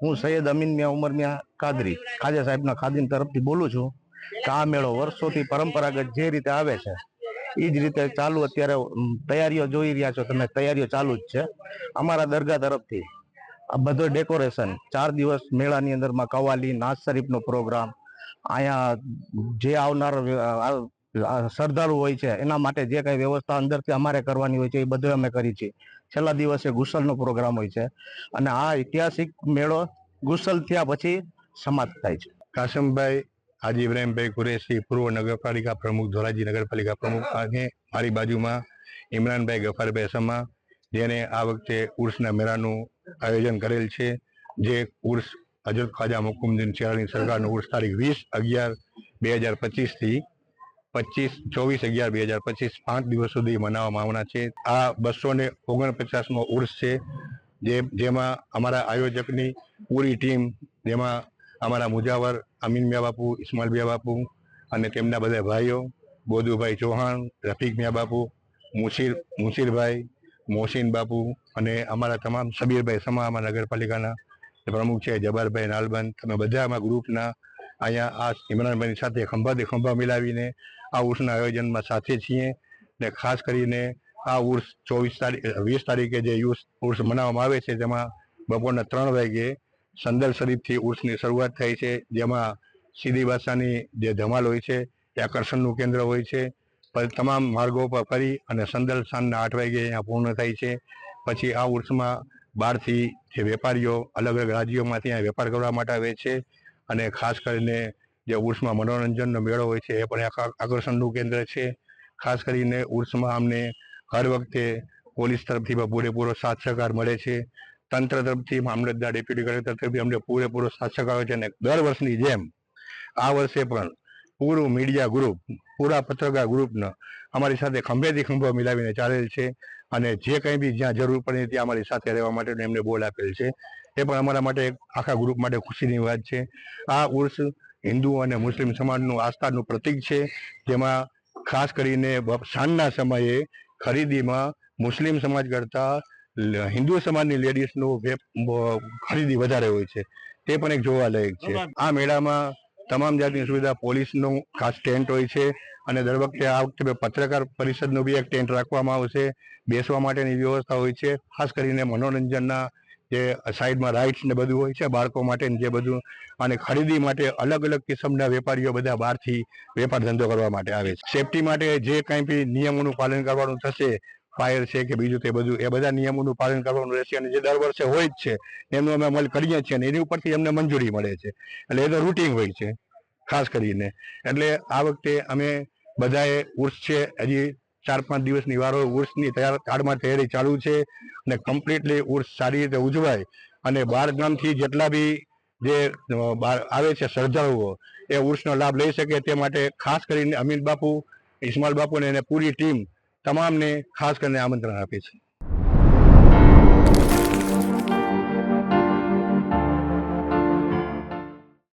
હું સૈયદ અમીન મિયા ઉમર મિયા કાદરી. ખાજા સાહેબના ખાદીમ તરફથી બોલું છું કે આ મેળો વર્ષોથી પરંપરાગત જે રીતે આવે છે એ જ રીતે ચાલુ અત્યારે તૈયારીઓ જોઈ રહ્યા છો તમે. તૈયારીઓ ચાલુ જ છે. અમારા દરગાહ તરફથી આ બધો ડેકોરેશન ચાર દિવસ મેળાની અંદરમાં કવાલી નાચ શરીફનો પ્રોગ્રામ અહીંયા જે આવનાર શ્રદ્ધાળુ હોય છે એના માટે જે કઈ વ્યવસ્થા અંદરથી અમારે કરવાની હોય છે એ બધું અમે કરી છે છેલ્લા દિવસે ગુસલનો પ્રોગ્રામ હોય છે. અને આ ઐતિહાસિક મેળો ગુસલ થયા પછી સમાપ્ત થાય છે. કાસમભાઈ હાજી ઇબ્રાહીમભાઈ કુરેશી, પૂર્વ નગરપાલિકા પ્રમુખ, ધોરાજી નગરપાલિકા પ્રમુખ અને મારી બાજુમાં ઇમરાનભાઈ ગફારભાઈ સમા જેને આ વખતે ઉર્સના મેળાનું આયોજન કરેલ છે. જે ઉર્સ હજરત ખ્વાજા મુકુમદીન શેરાની સરકારનું ઉર્સ તારીખ વીસ અગિયાર બે હજાર પચીસથી પચીસ, ચોવીસ, અગિયાર, બે હજાર પચીસ પાંચ દિવસ સુધી મનાવવામાં આવવાના છે. આ બસો ને ઓગણપચાસમો ઉર્સ છે, જે, જેમાં અમારા આયોજકની પૂરી ટીમ, જેમાં અમારા મુજાવર, અમીન મિયા બાપુ, ઇસ્માઇલ મિયા બાપુ અને તેમના બધા ભાઈઓ બોધુભાઈ ચૌહાણ, રફીક મિયા બાપુ, મુશીર, મુશીરભાઈ, મોહસિન બાપુ અને અમારા તમામ સબીરભાઈ સમા, અમારા નગરપાલિકાના પ્રમુખ છે જબારભાઈ નાલબંધ તમે બધા આમાં ગ્રુપના અહીંયા આ ઇમરાનભાઈની સાથે ખંભાથી ખંભા મિલાવીને આ ઉર્સના આયોજનમાં સાથે છીએ ને ખાસ કરીને આ ઉર્સ ચોવીસ તારીખ વીસ તારીખે જે યુસ, ઉર્સ મનાવવામાં આવે છે, તેમાં બપોરના ત્રણ વાગે સંદલ શરીફથી ઉર્સની શરૂઆત થાય છે, જેમાં સીધી ભાષાની જે ધમાલ હોય છે એ આકર્ષણનું કેન્દ્ર હોય છે. તમામ માર્ગો પર ફરી અને સંદલ સાંજના આઠ વાગે અહીંયા પૂર્ણ થાય છે. પછી આ ઉર્સમાં બહારથી જે વેપારીઓ અલગ અલગ રાજ્યોમાંથી અહીંયા વેપાર કરવા માટે આવે છે. અને ખાસ કરીને જે ઉર્સમાં મનોરંજનનો મેળો હોય છે, એ પણ એક આકર્ષણનું કેન્દ્ર છે. ખાસ કરીને ઉર્સમાં અમને હર વખતે પોલીસ તરફથી પણ પૂરેપૂરો સાથ સહકાર મળે છે. તંત્ર તરફથી મામલતદાર ડેપ્યુટી કલેક્ટર તરફથી અમને પૂરેપૂરો સાથ સહકાર હોય છે અને દર વર્ષની જેમ આ વર્ષે પણ પૂરું મીડિયા ગ્રુપ, પૂરા પત્રકાર ગ્રુપનો અમારી સાથે ખંભેથી ખંભો મિલાવીને ચાલેલ છે અને જે કંઈ બી જ્યાં જરૂર પડે ત્યાં અમારી સાથે રહેવા માટેનું એમને બોલ આપેલ છે. એ પણ અમારા માટે આખા ગ્રુપ માટે ખુશીની વાત છે. આ ઉર્સ હિન્દુ અને મુસ્લિમ સમાજનું આસ્થાનું પ્રતીક છે, જેમાં ખાસ કરીને સાંજના સમયે ખરીદીમાં મુસ્લિમ સમાજ કરતાં હિન્દુ સમાજની લેડીઝનું ખરીદી વધારે હોય છે. તે પણ એક જોવાલાયક છે. આ મેળામાં તમામ જાતની સુવિધા, પોલીસનું ખાસ ટેન્ટ હોય છે અને દર વખતે આ વખતે પત્રકાર પરિષદનું બી એક ટેન્ટ રાખવામાં આવશે. બેસવા માટેની વ્યવસ્થા હોય છે. ખાસ કરીને મનોરંજનના જે સાઈડમાં રાઇડ્સ ને બધું હોય છે, બાળકો માટેને જે બધું, અને ખરીદી માટે અલગ અલગ કિસ્મના વેપારીઓ બધા બહારથી વેપાર ધંધો કરવા માટે આવે છે. સેફટી માટે જે કંઈ બી નિયમોનું પાલન કરવાનું થશે ફાયર છે કે બીજું તે બધું, એ બધા નિયમોનું પાલન કરવાનું રહેશે. અને જે દર વર્ષે હોય જ છે એમનું અમે અમલ કરીએ છીએ અને એની ઉપરથી એમને મંજૂરી મળે છે. એટલે એ તો રૂટિન હોય છે, ખાસ કરીને. એટલે આ વખતે અમે બધાએ ઉર્સ છે, હજી ચાર પાંચ દિવસની વારો ઉર્સની તૈયાર કાળમાં તૈયારી ચાલુ છે અને કમ્પ્લીટલી ઉર્સ સારી રીતે ઉજવાય. અને બાર ગામથી જેટલા બી જે આવે છે શ્રદ્ધાળુઓ, એ ઉર્સનો લાભ લઈ શકે તે માટે ખાસ કરીને અમીન બાપુ ઇસ્માલ બાપુ અને પૂરી ટીમ તમામને ખાસ કરીને આમંત્રણ આપે છે.